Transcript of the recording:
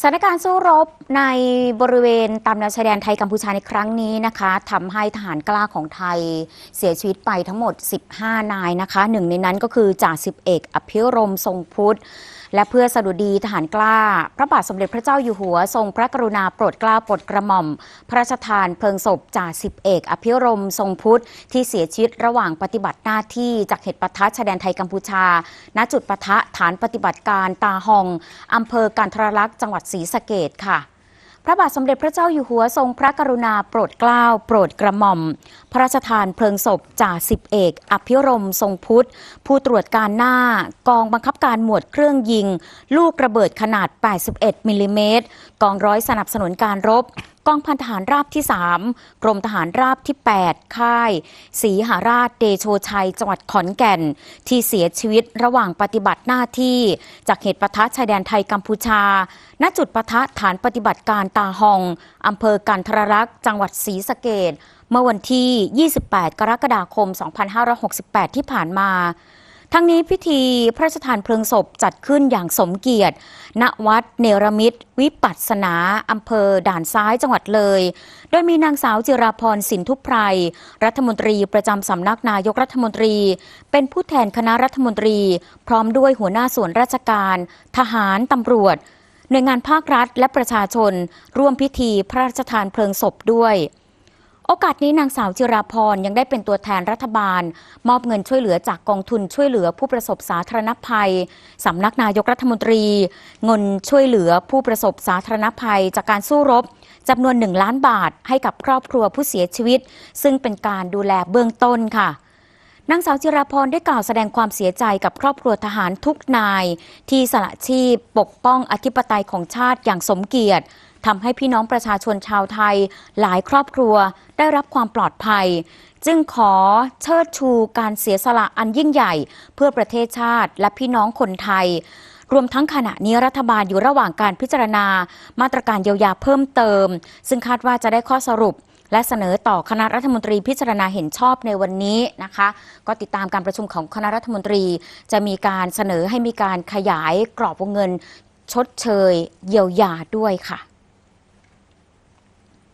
สถานการณ์สู้รบในบริเวณตามแนวชายแดนไทยกัมพูชาในครั้งนี้นะคะทำให้ทหารกล้าของไทยเสียชีวิตไปทั้งหมด 15 นายนะคะ หนึ่งในนั้นก็คือจ่าสิบเอกอภิรมย์ทรงพุทธ และเพื่อสดุดีทหารกล้า พระบาทสมเด็จพระเจ้าอยู่หัว ทรงพระกรุณาโปรดเกล้าโปรดกระหม่อม พระราชทานเพลิงศพจ่าสิบเอก อภิรมทรงพุทธ ที่เสียชีวิตระหว่างปฏิบัติหน้าที่จากเหตุปะทะชายแดนไทยกัมพูชา ณจุดปะทะฐานปฏิบัติการตาหองอำเภอการทรลักษณ์จังหวัดศรีสะเกดค่ะ พระบาทสมเด็จพระเจ้าอยู่หัวทรงพระกรุณาโปรดเกล้าโปรดกระหม่อม พระราชทานเพลิงศพจ่าสิบเอก อภิรมย์ทรงพุทธ ผู้ตรวจการหน้ากองบังคับการหมวดเครื่องยิง ลูกระเบิดขนาด 81มิลลิเมตรกองร้อยสนับสนุนการรบ กองพันทหารราบที่ 3 กรมทหารราบที่ 8 ค่ายศรีหาราชเดโชชัยจังหวัดขอนแก่น ที่เสียชีวิตระหว่างปฏิบัติหน้าที่ จากเหตุปะทะชายแดนไทยกัมพูชา ณจุดปะทะฐานปฏิบัติการตาหองอำเภอกันทรลักษ์จังหวัดศรีสะเกดเมื่อวันที่ 28 กรกฎาคม 2568 ที่ผ่านมา ทั้งนี้พิธีพระราชทานเพลิงศพจัดขึ้นอย่างสมเกียรติ ณ วัดเนรมิตวิปัสสนาอำเภอด่านซ้ายจังหวัดเลย โดยมีนางสาวจิราพรสินทุพไพรรัฐมนตรีประจำสำนักนายกรัฐมนตรี เป็นผู้แทนคณะรัฐมนตรี พร้อมด้วยหัวหน้าส่วนราชการ ทหารตำรวจ หน่วยงานภาครัฐและประชาชน ร่วมพิธีพระราชทานเพลิงศพด้วย โอกาสนี้นางสาวจิราพรยังได้เป็นตัวแทนรัฐบาล มอบเงินช่วยเหลือจากกองทุนช่วยเหลือผู้ประสบสาธารณภัยสำนักนายกรัฐมนตรี เงินช่วยเหลือผู้ประสบสาธารณภัยจากการสู้รบจำนวนหนึ่งล้านบาทให้กับครอบครัวผู้เสียชีวิต ซึ่งเป็นการดูแลเบื้องต้นค่ะ นางสาวจิราพรได้กล่าวแสดงความเสียใจกับครอบครัวทหารทุกนาย ที่สละชีพปกป้องอธิปไตยของชาติอย่างสมเกียรติทำให้พี่น้องประชาชนชาวไทย หลายครอบครัวได้รับความปลอดภัย จึงขอเชิดชูการเสียสละอันยิ่งใหญ่ เพื่อประเทศชาติและพี่น้องคนไทย รวมทั้งขณะนี้รัฐบาลอยู่ระหว่างการพิจารณา มาตรการเยียวยาเพิ่มเติม ซึ่งคาดว่าจะได้ข้อสรุป และเสนอต่อคณะรัฐมนตรีพิจารณาเห็นชอบในวันนี้นะคะ ก็ติดตามการประชุมของคณะรัฐมนตรี จะมีการเสนอให้มีการขยายกรอบวงเงิน ชดเชย เยียวยาด้วยค่ะ